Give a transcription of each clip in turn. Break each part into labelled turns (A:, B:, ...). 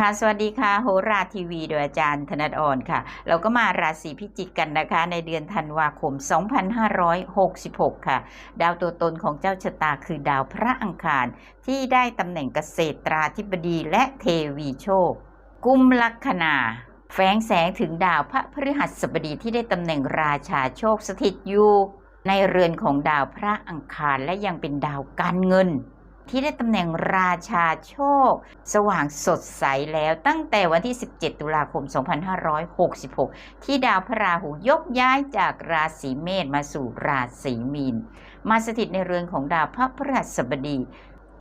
A: ค่ะสวัสดีค่ะโหราทีวีโดยอาจารย์ธนัดอ่อนค่ะ เราก็มาราศีพิจิกกันนะคะ ในเดือนธันวาคม 2566 ค่ะ ดาวตัวตนของเจ้าชะตาคือดาวพระอังคารที่ได้ตำแหน่งเกษตราธิบดีและเทวีโชค กุมลัคนาแฝงแสงถึงดาวพระพฤหัสบดีที่ได้ตำแหน่งราชาโชคสถิตอยู่ในเรือนของดาวพระอังคารและยังเป็นดาวการเงิน ที่ได้ตำแหน่งราชาโชค สว่างสดใสแล้วตั้งแต่วันที่ 17 ตุลาคม 2566 ที่ดาวพระราหูยกย้ายจากราศีเมษมาสู่ราศีมีน มาสถิตในเรือนของดาวพระพฤหัสบดี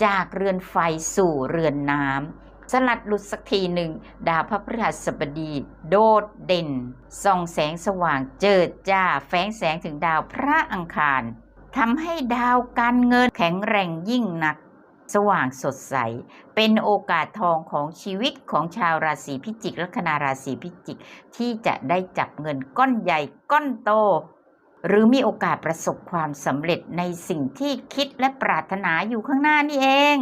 A: จากเรือนไฟสู่เรือนน้ำสลัดหลุดสักทีหนึ่ง ดาวพระพฤหัสบดี โดดเด่น ส่องแสงสว่างเจิดจ้า แฝงแสงถึงดาวพระอังคารทำให้ดาวการเงินแข็งแรงยิ่งหนัก สว่างสดใส เป็นโอกาสทองของชีวิตของชาวราศีพิจิกลัคนาราศีพิจิก ที่จะได้จับเงินก้อนใหญ่ก้อนโต หรือมีโอกาสประสบความสำเร็จในสิ่งที่คิดและปรารถนาอยู่ข้างหน้านี่เอง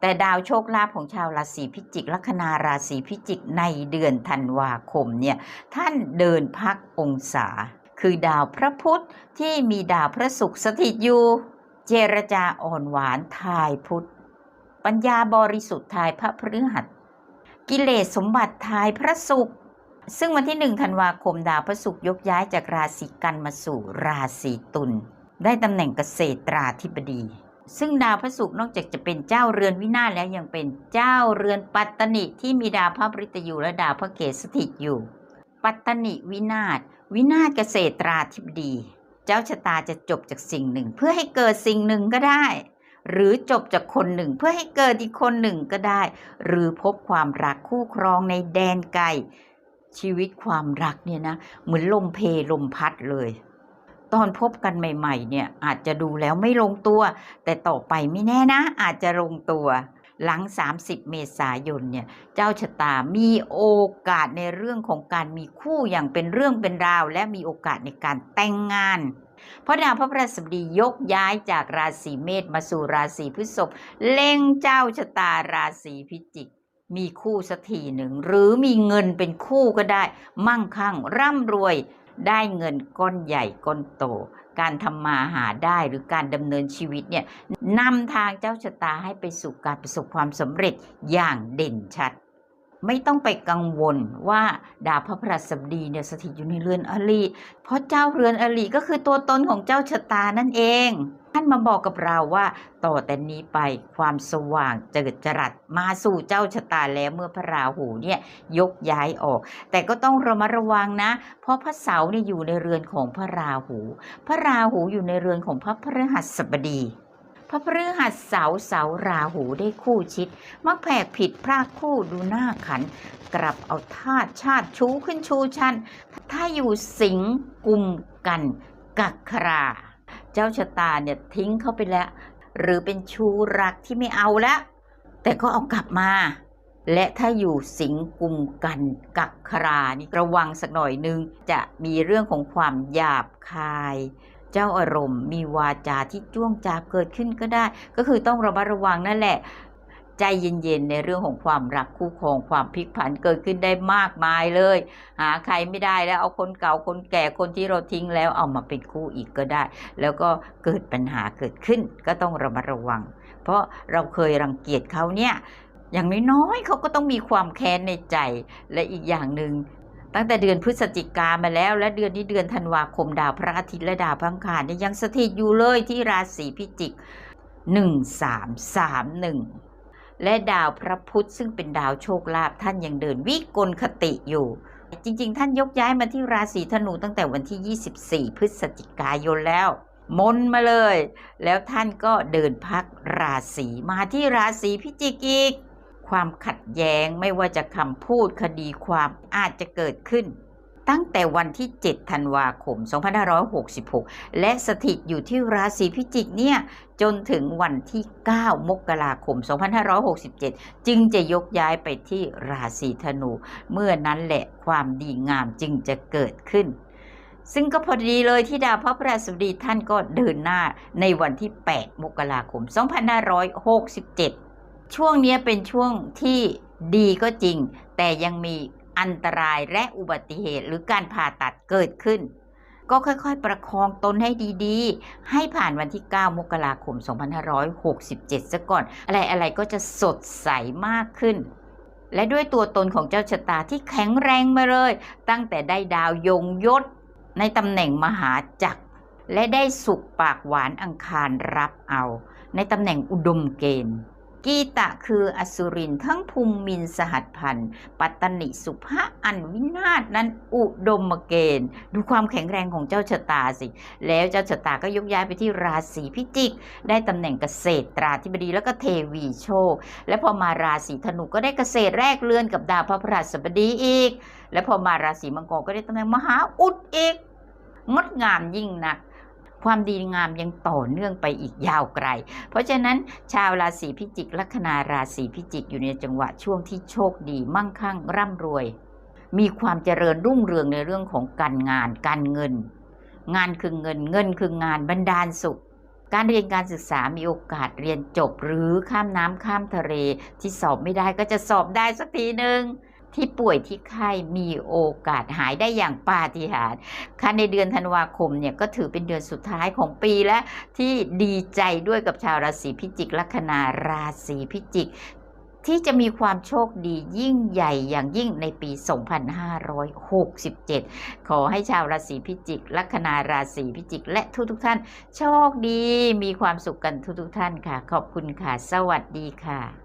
A: แต่ดาวโชคลาภของชาวราศีพิจิก ลัคนาราศีพิจิกในเดือนธันวาคมเนี่ยท่านเดินพักองศา คือดาวพระพุธที่มีดาวพระศุกร์สถิตอยู่ เจรจาอ่อนหวานทายพุทธ ปัญญาบริสุทธิ์ทายพระพฤหัส กิเลสสมบัติทายพระศุกร์ซึ่งวันที่หนึ่งธันวาคมดาวพระศุกร์ยกย้ายจากราศีกันมาสู่ราศีตุลได้ตำแหน่งเกษตราธิบดี ซึ่งดาวพระศุกร์นอกจากจะเป็นเจ้าเรือนวินาศแล้วยังเป็นเจ้าเรือนปัตตนิที่มีดาวพระบริตยูและดาวพระเกศสถิตอยู่ ปัตตนิวินาศวินาศเกษตราธิบดี จ้าชะตาจะจบจากสิ่งหนึ่ง เพื่อให้เกิดสิ่งหนึ่งก็ได้ หรือจบจากคนหนึ่งเพื่อให้เกิดอีกคนหนึ่งก็ได้ หรือพบความรักคู่ครองในแดนไกลชีวิตความรักเนี่ยนะเหมือนลมเพลมพัดเลย ตอนพบกันใหม่ ๆ เนี่ยอาจจะดูแล้วไม่ลงตัว แต่ต่อไปไม่แน่นะ อาจจะลงตัว หลัง 30 เมษายนเนี่ยเจ้าชะตามีโอกาสในเรื่องของการมีคู่อย่างเป็นเรื่องเป็นราว และมีโอกาสในการแต่งงานเพราะดาวพระพฤหัสบดียกย้ายจากราศีเมษมาสู่ราศีพฤษภเล็งเจ้าชะตาราศีพิจิกมีคู่สักทีหนึ่ง หรือมีเงินเป็นคู่ก็ได้ มั่งคั่งร่ำรวยได้เงินก้อนใหญ่ก้อนโตการทำมาหาได้หรือการดำเนินชีวิตเนี่ยนำทางเจ้าชะตาให้ไปสู่การประสบความสำเร็จอย่างเด่นชัด ไม่ต้องไปกังวลว่าดาวพระพฤหัสบดีเนี่ยสถิตอยู่ในเรือนอลีเพราะเจ้าเรือนอลีก็คือตัวตนของเจ้าชะตานั่นเอง ท่านมาบอกกับเราว่า ต่อแต่นี้ไปความสว่างเจิดจรัสมาสู่เจ้าชะตาแล้วเมื่อพระราหูเนี่ยยกย้ายออก แต่ก็ต้องระมัดระวังนะ เพราะพระเสาร์เนี่ยอยู่ในเรือนของพระราหู พระราหูอยู่ในเรือนของพระพฤหัสบดีพระพฤหัสเสาเสาราหูได้คู่ชิด มักแผกผิดพรากคู่ดูหน้าขัน กลับเอาธาตุชาติชูขึ้นชูชัน ถ้าอยู่สิงกุมกันกักครา เจ้าชะตาเนี่ยทิ้งเขาไปแล้ว หรือเป็นชูรักที่ไม่เอาแล้ว แต่ก็เอากลับมา และถ้าอยู่สิงกุมกันกักครานี่ระวังสักหน่อยนึง จะมีเรื่องของความหยาบคาย เจ้าอารมณ์มีวาจาที่จ้วงจาบเกิดขึ้นก็ได้ ก็คือต้องระมัดระวังนั่นแหละ ใจเย็นๆในเรื่องของความรักคู่ครองความพลิกผันเกิดขึ้นได้มากมายเลย หาใครไม่ได้แล้วเอาคนเก่าคนแก่คนที่เราทิ้งแล้วเอามาเป็นคู่อีกก็ได้ แล้วก็เกิดปัญหาเกิดขึ้นก็ต้องระมัดระวัง เพราะเราเคยรังเกียจเขาเนี่ยอย่างน้อยๆเขาก็ต้องมีความแค้นในใจและอีกอย่างหนึ่งตั้งแต่เดือนพฤศจิกามาแล้ว และเดือนนี้เดือนธันวาคมดาวพระอาทิตย์และดาวพังคารเนี่ยยังสถิตอยู่เลยที่ราศีพิจิก 1 3 3 1 และดาวพระพุธซึ่งเป็นดาวโชคลาภท่านยังเดินวิกลคติอยู่ จริง ๆ ท่านยกย้ายมาที่ราศีธนูตั้งแต่วันที่ 24 พฤศจิกายนแล้ว มนมาเลย แล้วท่านก็เดินพักราศีมาที่ราศีพิจิกอีกความขัดแย้งไม่ว่าจะคำพูดคดีความอาจจะเกิดขึ้น ตั้งแต่วันที่ 7 ธันวาคม 2566 และสถิตอยู่ที่ราศีพิจิกเนี่ยจนถึงวันที่ 9 มกราคม 2567 จึงจะยกย้ายไปที่ราศีธนู เมื่อนั้นแหละความดีงามจึงจะเกิดขึ้นซึ่งก็พอดีเลยที่ดาวพระพฤหัสบดีท่านก็เดินหน้าในวันที่ 8 มกราคม 2567 ช่วงเนี้ยเป็นช่วงที่ดีก็จริง แต่ยังมี อันตรายและอุบัติเหตุหรือการผ่าตัดเกิดขึ้น ก็ค่อยๆ ประคองตนให้ดีๆ ให้ผ่านวันที่ 9 มกราคม 2567 ซะก่อน อะไรๆ ก็จะสดใสมากขึ้น และด้วยตัวตนของเจ้าชะตาที่แข็งแรงมาเลย ตั้งแต่ได้ดาวยงยศ ในตำแหน่งมหาจักร และได้สุขปากหวานอังคารรับเอา ในตำแหน่งอุดมเกณฑ์ กีตะคืออสุรินทั้งภูมิมินสหัสพันธ์ปัตตนิสุภะอันวินาศนั้นอุดมเกณฑ์ ดูความแข็งแรงของเจ้าชะตาสิ แล้วเจ้าชะตาก็ยกย้ายไปที่ราศีพิจิก ได้ตำแหน่งเกษตรราธิบดีแล้วก็เทวีโชค และพอมาราศีธนูก็ได้เกษตรแรกเรือนกับดาวพระพฤหัสบดีอีก และพอมาราศีมังกรก็ได้ตำแหน่งมหาอุดอีกงดงามยิ่งนัก ความดีงามยังต่อเนื่องไปอีกยาวไกล เพราะฉะนั้นชาวราศีพิจิก ลัคนาราศีพิจิกอยู่ในจังหวะช่วงที่โชคดีมั่งคั่งร่ำรวย มีความเจริญรุ่งเรืองในเรื่องของการงาน การเงิน งานคือเงินเงินคืองานบรรดาลสุขการเรียนการศึกษามีโอกาสเรียนจบหรือข้ามน้ำข้ามทะเลที่สอบไม่ได้ก็จะสอบได้สักทีหนึ่ง ที่ป่วยที่ไข้มีโอกาสหายได้อย่างปาฏิหาริย์ค่ะในเดือนธันวาคมเนี่ยก็ถือเป็นเดือนสุดท้ายของปีและที่ดีใจด้วยกับชาวราศีพิจิกลัคนาราศีพิจิกที่จะมีความโชคดียิ่งใหญ่อย่างยิ่งในปี 2567 ขอให้ชาวราศีพิจิก ลัคนาราศีพิจิก และทุกทุกๆท่าน โชคดีมีความสุขกันทุกทุกๆท่านค่ะ ขอบคุณค่ะ สวัสดีค่ะ